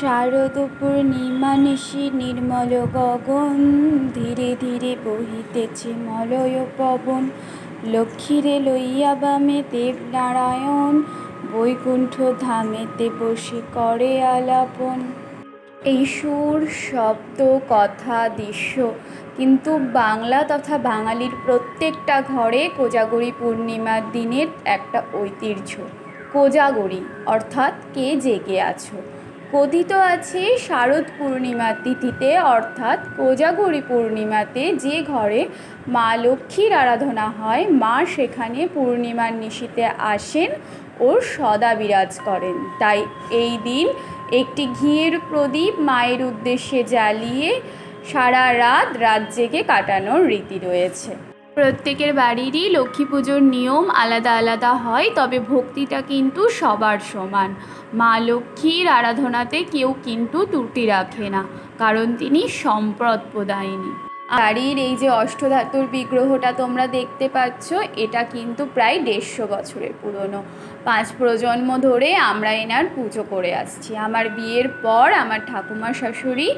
শারদ পূর্ণিমা নিশি নির্মল গগন ধীরে ধীরে বহিতেছে মলয় পবন। লক্ষ্মীরে লইয়া বামে দেবনারায়ণ, বৈকুণ্ঠ ধামেতে বসে করে আলাপন। এই সুর, শব্দ, কথা, দৃশ্য কিন্তু বাংলা তথা বাঙালির প্রত্যেকটা ঘরে কোজাগরি পূর্ণিমার দিনের একটা ঐতিহ্য। কোজাগরি অর্থাৎ কে জেগে আছো? কথিত আছে শারদ পূর্ণিমার তিথিতে, অর্থাৎ কোজাগরি পূর্ণিমাতে যে ঘরে মা লক্ষ্মীর আরাধনা হয়, মা সেখানে পূর্ণিমার নিশিতে আসেন ও সদা বিরাজ করেন। তাই এই দিন একটি ঘিয়ের প্রদীপ মায়ের উদ্দেশ্যে জ্বালিয়ে সারা রাত রাত জেগে কাটানোর রীতি রয়েছে। প্রত্যেকের বাড়িরই লক্ষ্মী পুজোর নিয়ম আলাদা আলাদা হয়, তবে ভক্তিটা কিন্তু সবার সমান। মা লক্ষ্মীর আরাধনাতে কেউ কিন্তু ত্রুটি রাখে না, কারণ তিনি সম্পদ প্রদায়িনী। বাড়ির এই যে অষ্টধাতুর বিগ্রহটা তোমরা দেখতে পাচ্ছ, এটা কিন্তু প্রায় দেড়শো বছরের পুরনো। পাঁচ প্রজন্ম ধরে আমরা এনার পুজো করে আসছি। আমার বিয়ের পর আমার ঠাকুমা শাশুড়ি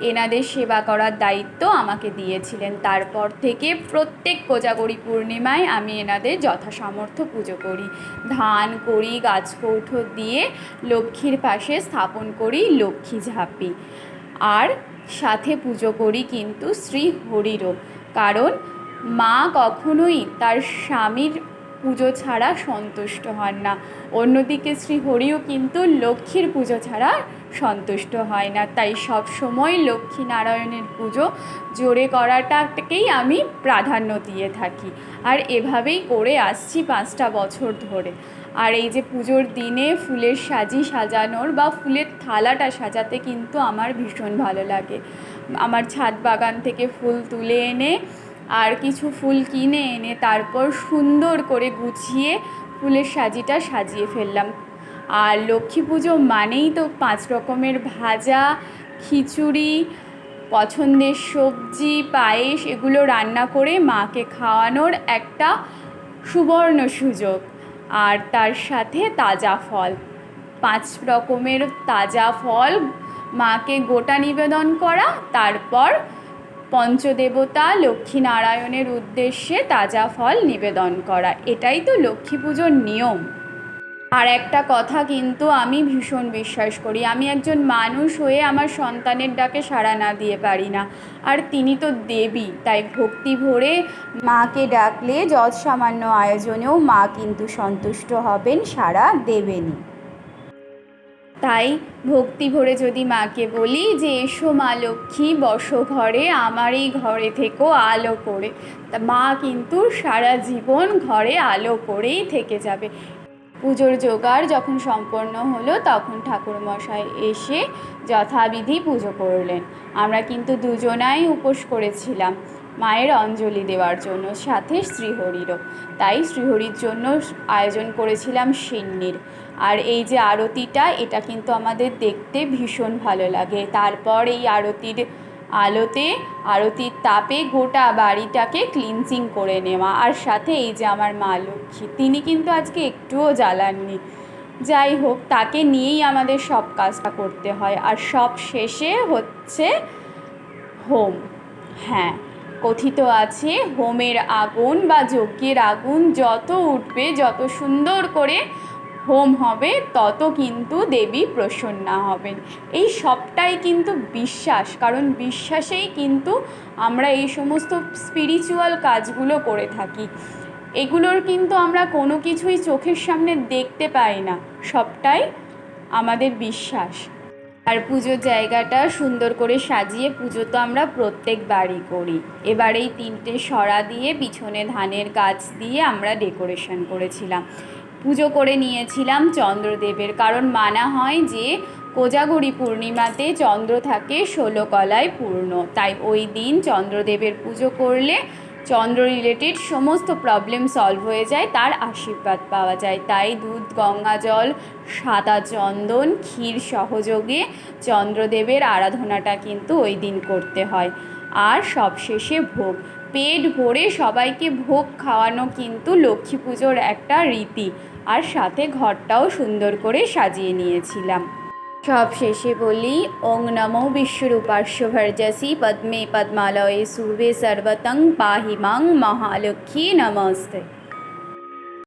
এনাদের সেবা করার দায়িত্ব আমাকে দিয়েছিলেন। তারপর থেকে প্রত্যেক কোজাগরি পূর্ণিমায় আমি এনাদের যথাসামর্থ্য পুজো করি। ধান করি গাছ গাছকৌঠো দিয়ে লক্ষ্মীর পাশে স্থাপন করি, লক্ষ্মী ঝাঁপি। আর সাথে পুজো করি কিন্তু শ্রী হরিরও কারণ মা কখনোই তার স্বামীর পুজো ছাড়া সন্তুষ্ট হন না। অন্যদিকে শ্রী হরিও কিন্তু লক্ষ্মীর পুজো ছাড়া সন্তুষ্ট হয় না। তাই সব সময় লক্ষ্মী নারায়ণের পুজো জোরে করাটাকেই আমি প্রাধান্য দিয়ে থাকি। আর এভাবেই করে আসছি পাঁচটা বছর ধরে। আর এই যে পুজোর দিনে ফুলের সাজি সাজানোর বা ফুলের থালাটা সাজাতে কিন্তু আমার ভীষণ ভালো লাগে। আমার ছাদ বাগান থেকে ফুল তুলে এনে আর কিছু ফুল কিনে এনে তারপর সুন্দর করে গুছিয়ে ফুলের সাজিটা সাজিয়ে ফেললাম। আর লক্ষ্মী পুজো মানেই তো পাঁচ রকমের ভাজা, খিচুড়ি, পছন্দের সবজি, পায়েস, এগুলো রান্না করে মাকে খাওয়ানোর একটা সুবর্ণ সুযোগ। আর তার সাথে তাজা ফল। পাঁচ রকমের তাজা ফল, মাকে গোটা নিবেদন করা, তারপর পঞ্চদেবতা লক্ষ্মীনারায়ণের উদ্দেশ্যে তাজা ফল নিবেদন করা। এটাই তো লক্ষ্মী পুজোর নিয়ম। আর একটা কথা কিন্তু আমি ভীষণ বিশ্বাস করি, আমি একজন মানুষ হয়ে আমার সন্তানের ডাকে সাড়া না দিয়ে পারি না। আর তিনি তো দেবী, তাই ভক্তি ভরে মাকে ডাকলে যৎ সামান্য আয়োজনেও মা কিন্তু সন্তুষ্ট হবেন, সাড়া দেবেনই। তাই ভক্তি ভরে যদি মাকে বলি যে, এসো মা লক্ষ্মী, বসো ঘরে, আমার এই ঘরে থেকেও আলো করে। তা মা কিন্তু সারা জীবন ঘরে আলো করেই থেকে যাবে। পুজোর জোগাড় যখন সম্পন্ন হলো, তখন ঠাকুরমশাই এসে যথাবিধি পুজো করলেন। আমরা কিন্তু দুজনাই উপোস করেছিলাম মায়ের অঞ্জলি দেওয়ার জন্য, সাথে শ্রীহরিরও। তাই শ্রীহরির জন্য আয়োজন করেছিলাম সিন্নির। আর এই যে আরতিটা, এটা কিন্তু আমাদের দেখতে ভীষণ ভালো লাগে। তারপর এই আরতির আলোতে, আরতির তাপে গোটা বাড়িটাকে ক্লিনজিং করে নেওয়া। আর সাথে এই যে আমার মা লক্ষ্মী, তিনি কিন্তু আজকে একটুও জ্বালাননি। যাই হোক, তাকে নিয়েই আমাদের সব কাজটা করতে হয়। আর সব শেষে হচ্ছে হোম। হ্যাঁ কথিত আছে, হোমের আগুন বা যজ্ঞের আগুন যত উঠবে, যত সুন্দর করে হোম হবে, তত কিন্তু দেবী প্রসন্না হবেন। এই সবটাই কিন্তু বিশ্বাস, কারণ বিশ্বাসেই কিন্তু আমরা এই সমস্ত স্পিরিচুয়াল কাজগুলো করে থাকি। এগুলোর কিন্তু আমরা কোনো কিছুই চোখের সামনে দেখতে পাই না, সবটাই আমাদের বিশ্বাস। আর পুজোর জায়গাটা সুন্দর করে সাজিয়ে পুজো তো আমরা প্রত্যেক বাড়ি করি। এবার এই তিনটে সরা দিয়ে পিছনে ধানের গাছ দিয়ে আমরা ডেকোরেশন করেছিলাম। পুজো করে নিয়েছিলাম চন্দ্রদেবের। কারণ মানা হয় যে কোজাগরি পূর্ণিমাতে চন্দ্র থাকে ষোলো কলায় পূর্ণ। তাই ওই দিন চন্দ্রদেবের পুজো করলে চন্দ্র রিলেটেড সমস্ত প্রবলেম সলভ হয়ে যায়, তার আশীর্বাদ পাওয়া যায়। তাই দুধ, গঙ্গা জল, সাদা চন্দন, ক্ষীর সহযোগে চন্দ্রদেবের আরাধনাটা কিন্তু ওই দিন করতে হয়। আর সবশেষে ভোগ। পেট ভরে সবাইকে ভোগ খাওয়ানো কিন্তু লক্ষ্মী পুজোর একটা রীতি। আর সাথে ঘরটাও সুন্দর করে সাজিয়ে নিয়েছিলাম। সব শেষে বলি, ওং নমো বিশ্বরূপার্শ্ব ভর্জসি পদ্মে পদ্মালয়ে সূর্বে সর্বতং পাহিমাং মহালক্ষ্মী নমস্তে।